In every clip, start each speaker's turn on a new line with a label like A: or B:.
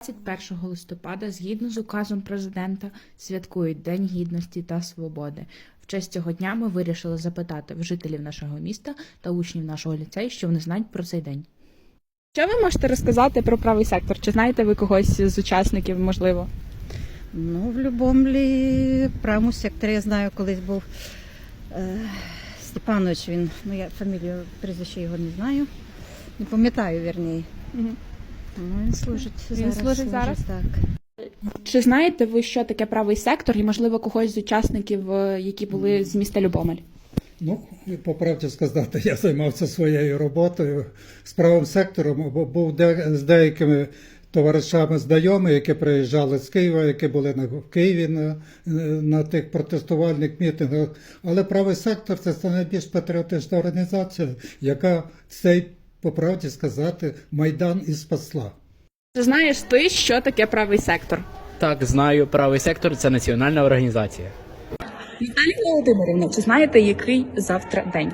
A: 21 листопада, згідно з указом президента, святкують День гідності та свободи. В честь цього дня ми вирішили запитати в жителів нашого міста та учнів нашого ліцею, що вони знають про цей день.
B: Що ви можете розказати про правий сектор? Чи знаєте ви когось з учасників, можливо?
C: Ну, в Любомлі, правому секторі, я знаю, колись був е, Степанович, він, ну я фамілію, прізвище його не знаю. Не пам'ятаю, вірніше.
B: Мгм.
C: Ну, він служить
B: Він служить зараз?
C: Так.
B: Чи знаєте ви, що таке правий сектор, і можливо когось з учасників, е, які були з міста Любомель?
D: Ну, по правді сказати, я займався своєю роботою з правим сектором, або був де, з деякими товаришами знайомий, які приїжджали з Києва, які були на, в Києві на, на тих протестувальних мітингах. Але правий сектор це найбільш патріотична організація, яка цей, по правді сказати, майдан і спасла.
B: Чи знаєш ти, що таке правий сектор?
E: Так, знаю, правий сектор це національна організація.
B: Віталій Володимирівна, чи знаєте, який завтра день?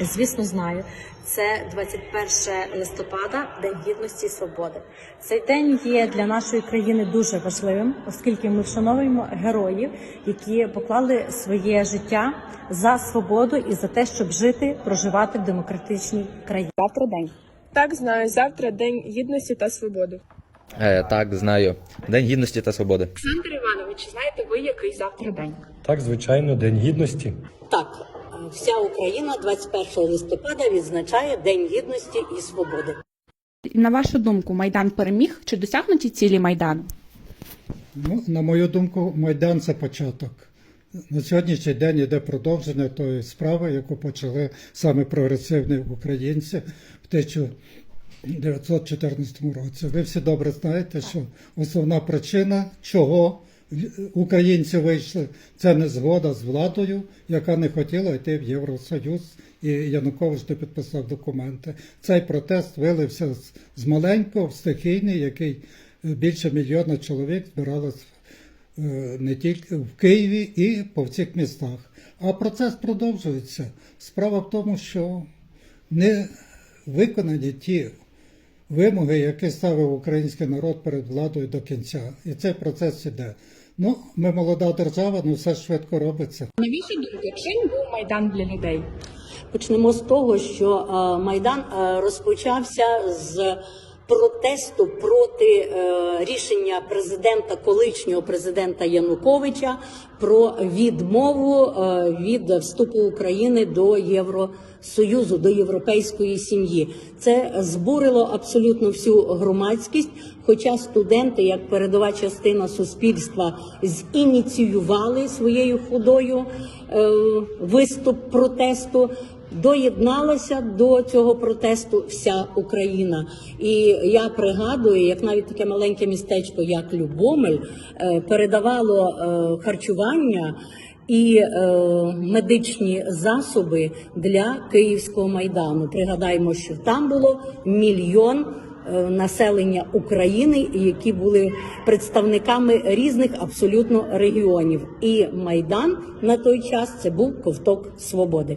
F: Звісно, знаю. Це 21 листопада, День гідності і свободи. Цей день є для нашої країни дуже важливим, оскільки ми вшановуємо героїв, які поклали своє життя за свободу і за те, щоб жити, проживати в демократичній країні.
B: Завтра день. Так, знаю. Завтра день гідності та свободи.
G: Е, так, знаю. День гідності та свободи.
B: Олександр Іванович, знаєте ви, який завтра день?
H: Так, звичайно, День гідності.
I: Так, вся Україна 21 листопада відзначає День гідності і свободи.
B: На вашу думку, Майдан переміг чи досягнуті цілі Майдану?
D: Ну, на мою думку, Майдан це початок. На сьогоднішній день йде продовження тої справи, яку почали саме прогресивні українці в 1914 році. Ви всі добре знаєте, що основна причина, чого українці вийшли, це не згода з владою, яка не хотіла йти в Євросоюз, і Янукович не підписав документи. Цей протест вилився з- маленького в стихійний, який е, більше мільйона чоловік збиралось е, не тільки в Києві і по всіх містах. А процес продовжується. Справа в тому, що не виконані ті вимоги, які ставив український народ перед владою до кінця. І цей процес іде. Ну, ми молода держава, ну все швидко робиться.
B: Навіщо думки, чим був Майдан для людей?
I: Почнемо з того, що е, Майдан е, розпочався з протесту проти е, рішення президента, колишнього президента Януковича про відмову е, від вступу України до Євросоюзу, до європейської сім'ї. Це збурило абсолютно всю громадськість. Хоча студенти, як передова частина суспільства, зініціювали своєю ходою е, виступ протесту. Доєдналася до цього протесту вся Україна, і я пригадую, як навіть таке маленьке містечко, як Любомель, е, передавало е, харчування і е, медичні засоби для Київського майдану. Пригадаємо, що там було мільйон населення України, які були представниками різних абсолютно регіонів. І майдан на той час це був ковток свободи.